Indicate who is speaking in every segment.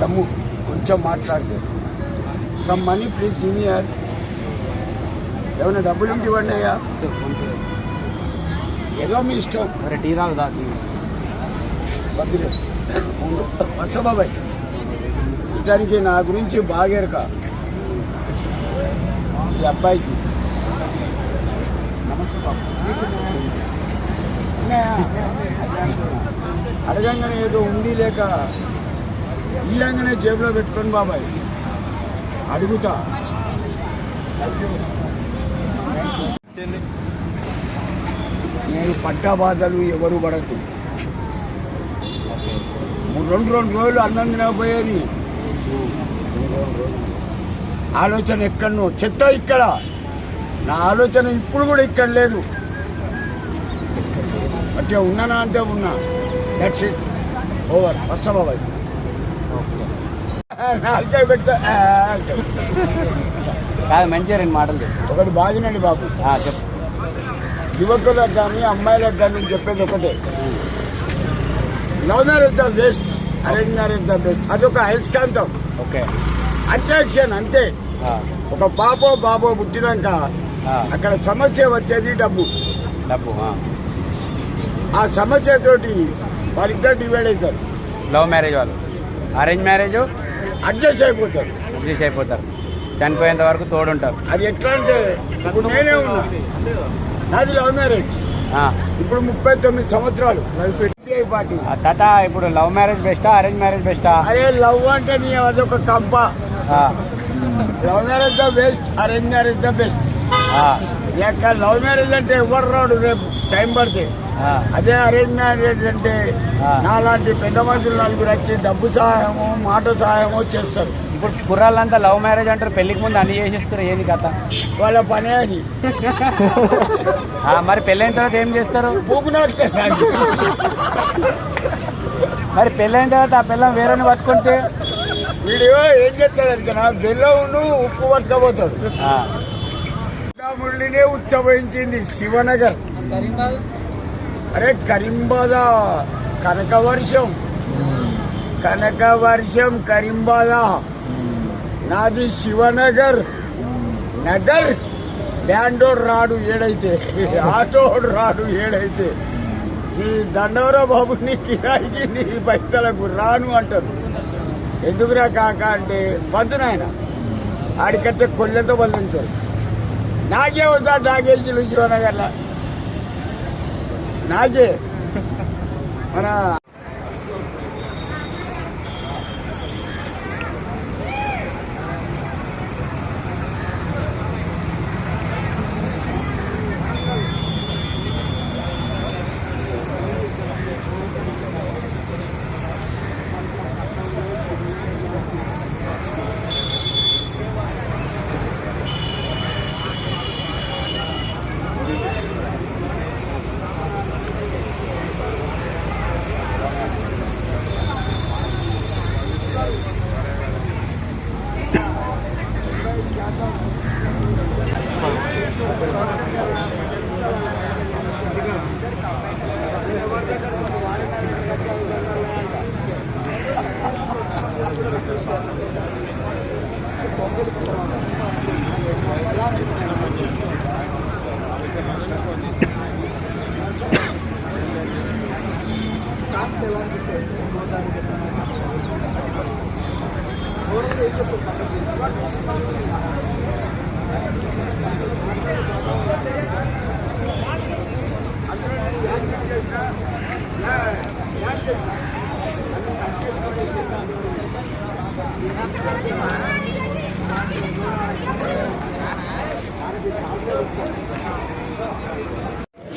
Speaker 1: తమ్ము కొంచెం మాట్లాడితే some money please give ear ఏమైనా డబ్బులు ఉంటే ఇవ్వండి అయ్యా. ఏదో మీ ఇష్టం.
Speaker 2: అరే టీ తాగుదా
Speaker 1: వద్దులే వస్తా బాబాయ్. ఇతనికి నా గురించి బాగేరక. ఈ అబ్బాయికి. నమస్తే బాబు. అడగంగానే ఏదో ఉంది లేక ఇల్లంగానే జేబులో పెట్టుకొని బాబాయ్. అడుగుతా. నేను పడ్డా బాధలు ఎవరు పడద్దు. రెండు రెండు రోజులు అన్నం తినకపోయేది. ఆలోచన ఎక్కడనో? చెత్త ఇక్కడ. నా ఆలోచన ఇప్పుడు కూడా ఇక్కడ లేదు. అంటే ఉన్నానా అంటే ఉన్నా. దట్స్ ఇట్ ఓవర్ ఫస్ట్ బాబాయ్ నాలుగే పెట్ట ఆ, అంటే.
Speaker 2: కాదు రెండు మాటలు
Speaker 1: ఒకటి బాధినండి బాబు.
Speaker 2: చెప్పు.
Speaker 1: యువకులకు కానీ అమ్మాయిలకు కానీ నేను చెప్పేది ఒకటే. Love marriage the best arrange marriage the best అదొక అయస్కాంతం.
Speaker 2: ఓకే.
Speaker 1: అట్రాక్షన్ అంతే. ఒక పాపో బాబో పుట్టినాక అక్కడ సమస్య వచ్చేది డబ్బు.
Speaker 2: డబ్బు ఆ.
Speaker 1: ఆ సమస్యతోటి వాళ్ళిద్దరు డివైడ్ అవుతారు.
Speaker 2: లవ్ మ్యారేజ్ వాళ్ళు. Arrange marriage?
Speaker 1: అడ్జస్ట్ అయిపోతారు.
Speaker 2: అడ్జస్ట్ అయిపోతారు. చనిపోయేంత వరకు తోడుంటారు.
Speaker 1: అది ఎట్లా అంటే ఇప్పుడు నేనే ఉన్నా. నాది లవ్ మ్యారేజ్. ఇప్పుడు ముప్పై తొమ్మిది సంవత్సరాలు. పార్టీ?
Speaker 2: తాత ఇప్పుడు లవ్ మ్యారేజ్ బెస్టా అరేంజ్ మ్యారేజ్ బెస్టా?
Speaker 1: అరే లవ్ అంటే నీ అదొక కంప. Love marriage the best arrange marriage the best. Love marriage అంటే ఎవరు రాడు రేపు? టైం పడితే. అదే అరేంజ్ మ్యారేజ్ అంటే. నాలాంటి పెద్ద మనుషులు నలుగురు వచ్చి డబ్బు సహాయము మాట సహాయము చేస్తారు.
Speaker 2: ఇప్పుడు కుర్రాళ్ళంతా లవ్ మ్యారేజ్ అంటారు పెళ్ళికి ముందు అన్ని చేసేస్తారు ఏంది కథ?
Speaker 1: వాళ్ళ పనే అది.
Speaker 2: ఆ, మరి పెళ్ళైన తర్వాత ఏం చేస్తారు? మరి పెళ్ళైన తర్వాత ఆ పిల్లం వేరేని పట్టుకుంటే?
Speaker 1: వీడు ఏం చేస్తాడు అది కదా బెల్లవును ఉప్పు పట్టుకపోతాడు. ముళ్ళినే ఉచ్చబోయించింది శివనగర్. అరే కరింబాద. కనక వర్షం. కనక వర్షం కరింబాద. నాది శివనగర్. నగర్. బ్యాండోడ్ రాడు ఏడైతే. ఆటోడు రాడు ఏడైతే. నీ దండవరా బాబు నీ కిరాయికి నీ పైసలకు రాను అంటారు. ఎందుకురా కాక అంటే వద్దు నాయన. ఆడికైతే కొల్లెతో బలించారు నాకే వద్దా నాగేసి శివనగర్లో? నాకే మన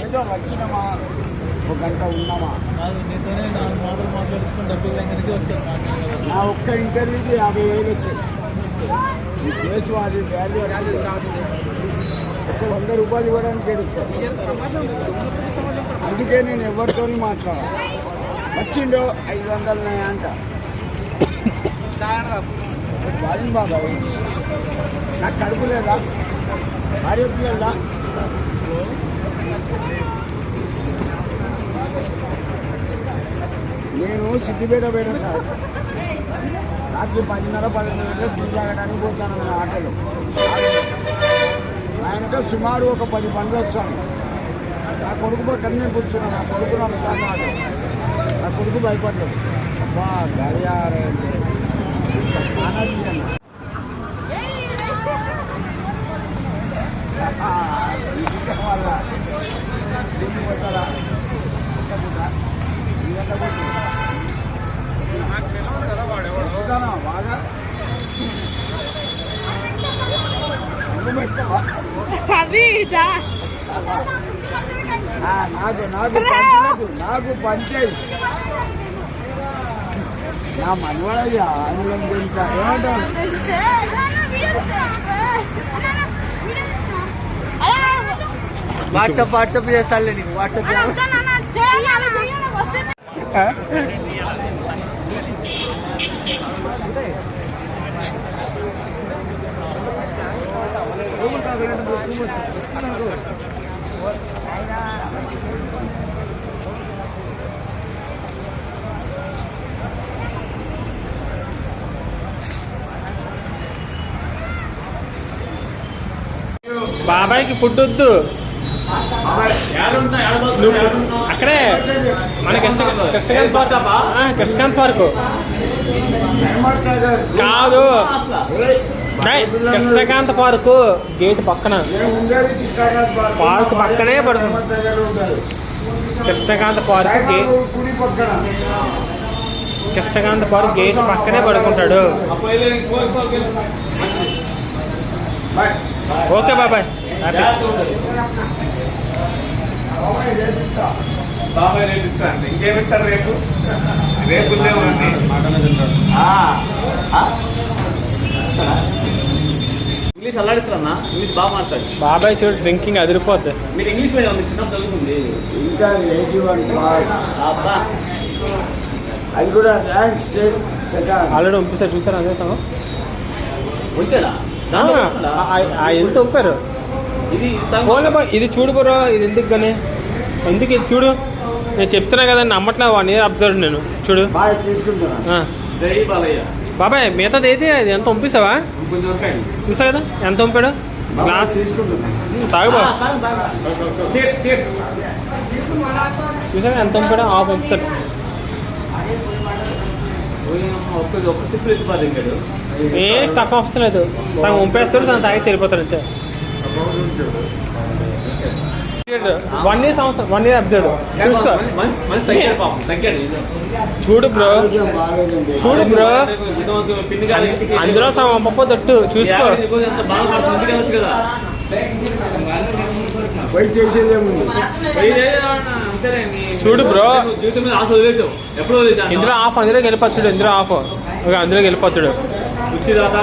Speaker 1: ఏదో వచ్చినామా ఒక గంట ఉన్నామా నా ఒక్క ఇంటర్వ్యూకి యాభై వేలు వచ్చాయి. ఈ కేసు అది వాల్యూ ఒక వంద రూపాయలు ఇవ్వడానికి ఏడుస్తారు అందుకే నేను ఎవరితో మాట్లాడాలి వచ్చిండో ఐదు వందలు అంట. బాగుంది బాబాయ్ నాకు కడుపు లేదా? భార్య పిల్లలా నేను సిద్దిపేట పోయినా సార్. రాత్రి పదిన్నర పన్నెండు గంటలకు టీ తాగడానికి పోతాను నా ఆటోలో. ఆయనక సుమారు ఒక పది పనులు వస్తాను. నా కొడుకు పక్కనే కూర్చున్నాను నా కొడుకు నమ్ముతాను ఆటో. నా కొడుకు భయపడ్డాడు. అబ్బా గడియారే ఆనందించండి వాళ్ళ దీన్ని కొట్టాలా చూస్తానా బాగా ముందు పెట్టుకోవా?
Speaker 3: అది ఇదా
Speaker 1: ఆ, నాకు నాకు నాకు పంచాయి నా మనవాడయ్యా అందులో ఇంకా ఏమంటాను
Speaker 3: వాట్సాప్ వాట్సాప్ చేస్తాను నీకు వాట్సాప్
Speaker 4: బాబాయ్కి ఫుడ్ వద్దు. అక్కడే. మన కృష్ణ కృష్ణకాంత్ పార్క్. ఆ, కృష్ణకాంత్ పార్క్. కాదు. కృష్ణకాంత్ పార్క్. గేట్ పక్కన. పార్క్ పక్కనే పడుతుంది. Krishnakanth park Krishnakanth park gate పక్కనే పడుకుంటాడు. ఓకే బాబాయ్.
Speaker 5: బాబాయ్ రేపు ఇస్తాను ఇంకేమిస్తారు రేపు? రేపు లేవండి
Speaker 2: ఇంగ్లీష్ అల్లాడిస్తారన్నా? ఇంగ్లీష్ బాగా మాట్లాడు.
Speaker 4: బాబాయ్ చూడు డ్రింకింగ్ అదిరిపోద్ది.
Speaker 2: మీరు ఇంగ్లీష్ మీడియం ఉంది చిన్న
Speaker 1: పాస్
Speaker 2: అబ్బా.
Speaker 1: అది కూడా ర్యాంక్ స్టేట్ సెకండ్.
Speaker 4: ఆల్రెడీ పంపిస్తారు చూసారు అదే సంగం
Speaker 2: వచ్చాడా?
Speaker 4: ఎంత పంపారు
Speaker 2: ఇది
Speaker 4: చూడు బ్రో ఇది ఎందుకు కానీ ఎందుకు ఇది చూడు? నేను చెప్తున్నా కదా నమ్మట్లే వన్ ఇయర్ అబ్జర్వ్ నేను. చూడు. బాబాయ్ మిగతాది ఏది? అది ఎంత పంపిస్తావా చూసా కదా ఎంత పంపాడు గ్లాస్
Speaker 1: తీసుకుంటున్నా.
Speaker 4: తాగు బా.
Speaker 2: చేర్స్ చేర్స్
Speaker 4: చూసా ఎంత పంపాడు ఆ పంపుతాడు ఏ స్టఫ్ అవసరం లేదు. సగం పంపేస్తాడు సగం తాగి సరిపోతాడు అంతే. వన్ ఇయర్ సంవత్సరం వన్ ఇయర్ అబ్జర్వ్ చూసుకో చూడు బ్రో చూడు బ్రో అందులో సగం పంపొద్దు చూసుకో. చూడు బ్రో.
Speaker 2: నువ్వు జీవితం మీద ఆశ వదిలేసావు. ఎప్పుడు వదిలేసావు
Speaker 4: ఇందులో ఆఫ్ అందులోకి వెళ్ళిపోతాడు ఇందులో ఆఫ్ ఒక అందులోకి వెళ్ళిపోతాడు.
Speaker 2: వచ్చి తర్వాత?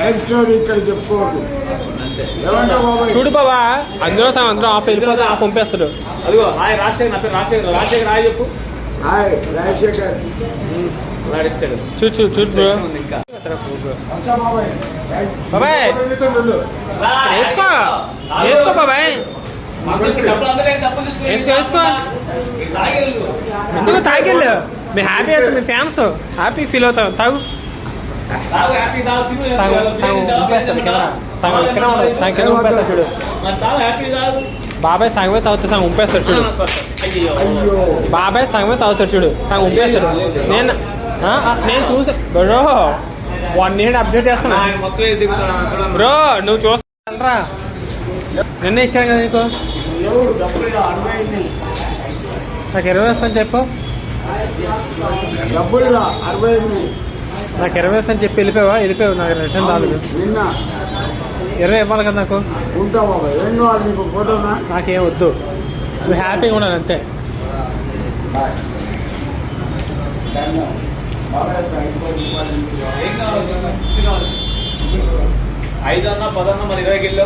Speaker 1: లైఫ్ స్టోరీ ఇక్కడ చెప్పుకోవద్దు.
Speaker 4: చూడు బాబా అందులో సగం అందులో ఆఫ్ వెళ్ళిపోతే ఆఫ్ పంపేస్తాడు.
Speaker 2: అదిగో హాయ్ రాజశేఖర్ నా పేరు రాజశేఖర్. రాజశేఖర్ రాయ్ చెప్పు.
Speaker 1: హాయ్ రాజశేఖర్.
Speaker 4: చూడు చూడు చూడు బ్రో.
Speaker 1: బాబాయ్.
Speaker 4: వేసుకో. వేసుకో బాబాయ్.
Speaker 2: అందరే
Speaker 4: వేసుకో, వేసుకో. ఎందుకు తాగిల్లు మీ హ్యాపీ అవుతుంది మీ ఫ్యాన్స్ హ్యాపీ ఫీల్ అవుతావు తాగు. బాబాయ్ సగమే తాగుతా సగం పంపేస్తాడు చూడు బాబాయ్ సగమే తాగుతాడు చూడు సగం పంపేస్తాడు నేను నేను చూసా బ్రో వన్ నేను అప్డేట్ చేస్తాను బ్రో నువ్వు చూస్తా నిన్న ఇచ్చాను కదా నీకు నాకు ఇరవై వస్తాను చెప్పు
Speaker 1: డబ్బులు అరవై ఎనిమిది
Speaker 4: నాకు ఇరవై వస్తాను చెప్పి వెళ్ళిపోయావా? వెళ్ళిపోయావు. నాకు రిటర్న్ రాలేదు.
Speaker 1: నిన్న
Speaker 4: ఇరవై ఇవ్వాలి కదా నాకు?
Speaker 1: నీకు?
Speaker 4: వద్దు. నువ్వు హ్యాపీగా ఉండాలి అంతే.
Speaker 2: ఏం కావాలి? ఏం కావాలి? ఐదు అన్నా పదన్నా మరి ఇరవై కిలో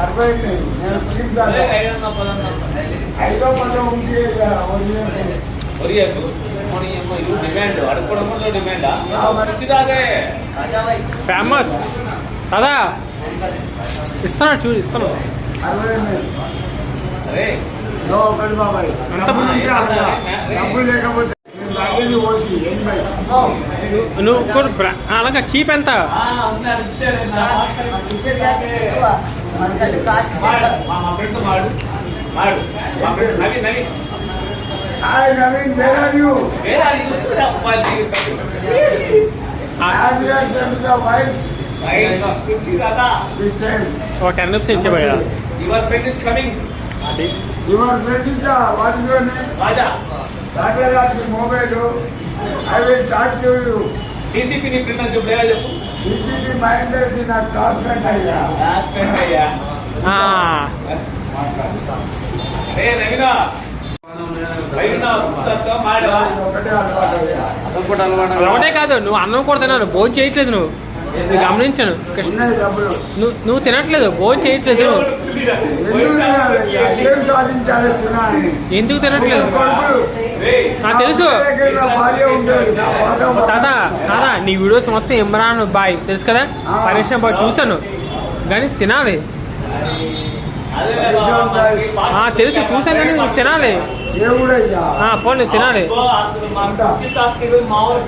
Speaker 1: అరవై ఎనిమిది నేను చూపించాను.
Speaker 2: ఐదు అన్నా పదన్నా?
Speaker 1: ఐదో పదో
Speaker 4: ఫేమస్ కదా ఇస్తాను చూడు ఇస్తాను. నువ్వు కూడా అలాగా చీప్ ఎంత?
Speaker 2: ఆ, ఉన్నారు, ఇచ్చారు. నా మాట్లాడు. మాడు. మా మా ఫ్రెండ్స్ మాడు మాడు మా friend Naveen Naveen
Speaker 1: hi Naveen where are you
Speaker 2: వేరే ఇది అమ్మాయి
Speaker 1: have you send the wife's
Speaker 2: కుర్చీ రాదా
Speaker 1: దిస్ టైం
Speaker 4: ఒక ten rupees ఇచ్చేపోయా
Speaker 2: your friend is coming
Speaker 1: your friend is the what is your name
Speaker 2: Raja
Speaker 1: Rajaraju mobile I will talk to you
Speaker 2: TCP నీ friend అని చెప్పు లేదా చెప్పు
Speaker 1: EPP mind ఒకటే
Speaker 4: కాదు నువ్వు అన్నం కూడా తిన్నాను భోజనం చేయట్లేదు నువ్వు. నేను గమనించాను. నువ్వు నువ్వు తినట్లేదు భోజనం చేయట్లేదు.
Speaker 1: ఎందుకు
Speaker 4: తినట్లేదు? నాకు తెలుసు.
Speaker 1: నా దగ్గర నా
Speaker 4: వీడియోస్ మొత్తం ఇమ్రాన్ బాయ్. తెలుసు కదా? పరేషన్ బాయ్ చూశాను. కానీ తినాలి. తెలుసు చూశాను కానీ నువ్వు తినాలి.
Speaker 1: దేవుడయ్యా.
Speaker 4: ఆ, పోనీ తినాలి.
Speaker 2: మామూలు